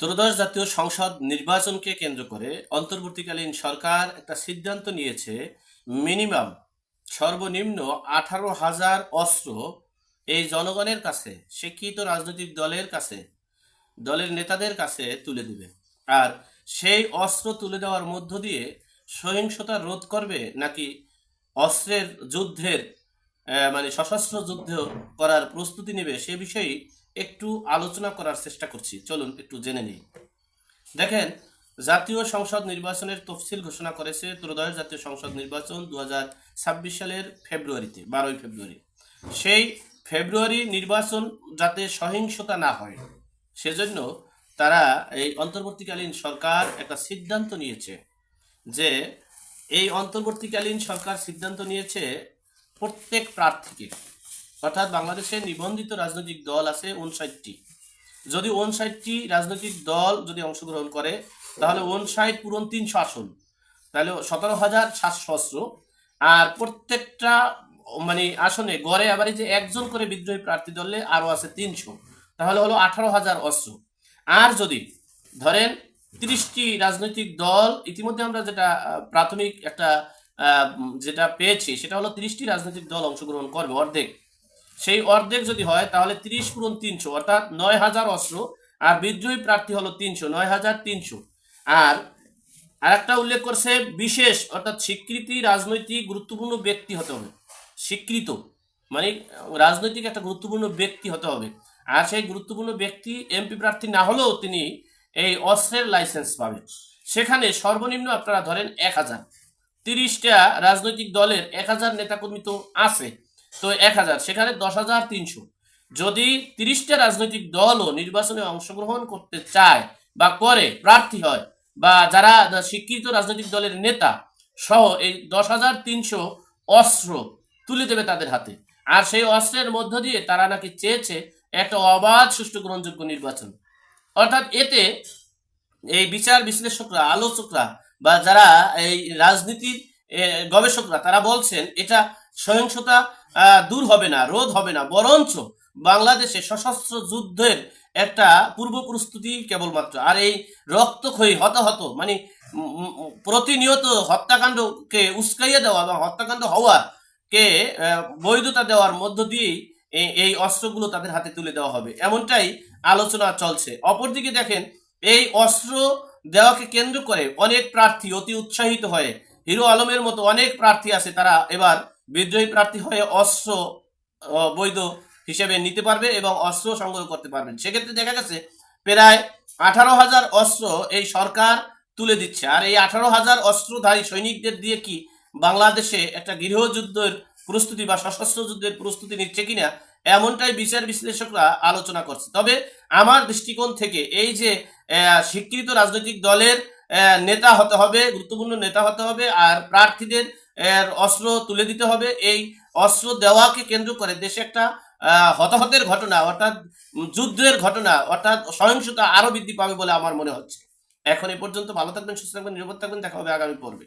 ত্রয়োদশ জাতীয় সংসদ নির্বাচনকে কেন্দ্র করে অন্তর্বর্তীকালীন সরকার একটা সিদ্ধান্ত নিয়েছে, মিনিমাম সর্বনিম্ন আঠারো হাজার অস্ত্র এই জনগণের কাছে শিক্ষিত রাজনৈতিক দলের কাছে, দলের নেতাদের কাছে তুলে দিবে। আর সেই অস্ত্র তুলে দেওয়ার মধ্য দিয়ে সহিংসতা রোধ করবে নাকি অস্ত্রের যুদ্ধের মানে সশস্ত্র যুদ্ধ করার প্রস্তুতি নেবে, সে বিষয়ে একটু আলোচনা করার চেষ্টা করছি। চলুন একটু জেনে নিই। দেখেন, জাতীয় সংসদ নির্বাচনের তফসিল ঘোষণা করেছে ত্রয়োদশ জাতীয় সংসদ নির্বাচন দু হাজার ছাব্বিশ সালের ফেব্রুয়ারিতে, বারোই ফেব্রুয়ারি। সেই ফেব্রুয়ারি নির্বাচন যাতে সহিংসতা না হয়, সেজন্য তারা এই অন্তর্বর্তীকালীন সরকার একটা সিদ্ধান্ত নিয়েছে যে, এই অন্তর্বর্তীকালীন সরকার সিদ্ধান্ত নিয়েছে প্রত্যেক প্রার্থীকে, অর্থাৎ বাংলাদেশে নিবন্ধিত রাজনৈতিক দল আছে উনষাটটি যদি উনষাটটি রাজনৈতিক দল যদি অংশগ্রহণ করে, তাহলে উনষাট পূরণ তিনশো আসন। তাহলে সতেরো হাজার সাতশো আর প্রত্যেকটা মানে আসনে গড়ে আবার যে একজন করে বিদ্রোহী প্রার্থী দলে আরও আছে তিনশো। তাহলে হলো আঠারো হাজার অস্ত্র। আর যদি ধরেন তিরিশটি রাজনৈতিক দল, ইতিমধ্যে আমরা যেটা প্রাথমিক একটা যেটা পেয়েছি, সেটা হলো তিরিশটি রাজনৈতিক দল অংশগ্রহণ করবে অর্ধেক। সেই অর্ধেক যদি হয়, তাহলে তিরিশ পূরণ তিনশো, অর্থাৎ নয় হাজার অস্ত্র আর বিদ্রোহী প্রার্থী হলো তিনশো, নয় হাজার তিনশো। আর আরেকটা উল্লেখ করছে, বিশেষ, অর্থাৎ স্বীকৃতি রাজনৈতিক গুরুত্বপূর্ণ ব্যক্তি হতে হবে। স্বীকৃত মানে রাজনৈতিক একটা গুরুত্বপূর্ণ ব্যক্তি হতে হবে। আর সেই গুরুত্বপূর্ণ ব্যক্তি, এমপি প্রার্থী না হলেও তিনি এই অস্ত্রের লাইসেন্স পাবেন। সেখানে সর্বনিম্ন আপনারা ধরেন এক হাজার। তিরিশটা রাজনৈতিক দলের এক হাজার নেতাকর্মী তো আছে। তো এক হাজার, সেখানে দশ হাজার তিনশো। যদি তিরিশটা রাজনৈতিক দলও নির্বাচনে অংশগ্রহণ করতে চায় বা করে, প্রার্থী হয়, বা যারা স্বীকৃত রাজনৈতিক দলের নেতা সহ এই দশ হাজার তিনশো অস্ত্র তুলে দেবে তাদের হাতে। আর সেই অস্ত্রের মধ্য দিয়ে তারা নাকি চেয়েছে একটা অবাধ সুষ্ঠু গ্রহণযোগ্য নির্বাচন। অর্থাৎ এতে এই বিচার বিশ্লেষকরা, আলোচকরা বা যারা এই রাজনীতির গবেষকরা, তারা বলছেন এটা সহিংসতা দূর হবে না, রোধ হবে না, বরঞ্চ বাংলাদেশে সশস্ত্র যুদ্ধের একটা পূর্ব প্রস্তুতি কেবলমাত্র। আর এই রক্তক্ষয়ী, হতাহত মানে প্রতিনিয়ত হত্যাকাণ্ডকে উস্কাইয়ে দেওয়া বা হত্যাকাণ্ড হওয়ার কে বৈধতা দেওয়ার মধ্য দিয়েই এই অস্ত্রগুলো তাদের হাতে তুলে দেওয়া হবে। এমনটাই আলোচনা চলছে। অপরদিকে দেখেন, এই অস্ত্র দেওয়াকে কেন্দ্র করে অনেক প্রার্থী অতি উৎসাহিত হয়ে, হিরো আলমের মতো অনেক প্রার্থী আছে, তারা এবার বিদ্রোহী প্রার্থী হয়ে অস্ত্র বৈধ হিসেবে নিতে পারবে এবং অস্ত্র সংগ্রহ করতে পারবেন। সেক্ষেত্রে দেখা গেছে, প্রায় আঠারো হাজার অস্ত্র এই সরকার তুলে দিচ্ছে। আর এই আঠারো হাজার অস্ত্রধারী সৈনিকদের দিয়ে কি বাংলাদেশে একটা গৃহযুদ্ধের প্রস্তুতি বা সশস্ত্র যুদ্ধের প্রস্তুতি নিচ্ছে কিনা, এমনটাই বিচার বিশ্লেষকরা আলোচনা করছে। তবে আমার দৃষ্টিকোণ থেকে এই যে স্বীকৃত রাজনৈতিক দলের নেতা হতে হবে, গুরুত্বপূর্ণ নেতা হতে হবে, আর প্রার্থীদের অস্ত্র তুলে দিতে হবে, এই অস্ত্র দেওয়াকে কেন্দ্র করে দেশে একটা হতাহতের ঘটনা, অর্থাৎ যুদ্ধের ঘটনা, অর্থাৎ সহিংসতা আরও বৃদ্ধি পাবে বলে আমার মনে হচ্ছে। এখন এ পর্যন্ত ভালো থাকবেন, সুস্থ থাকবেন, নিরাপদ থাকবেন, দেখা হবে আগামী পর্বে।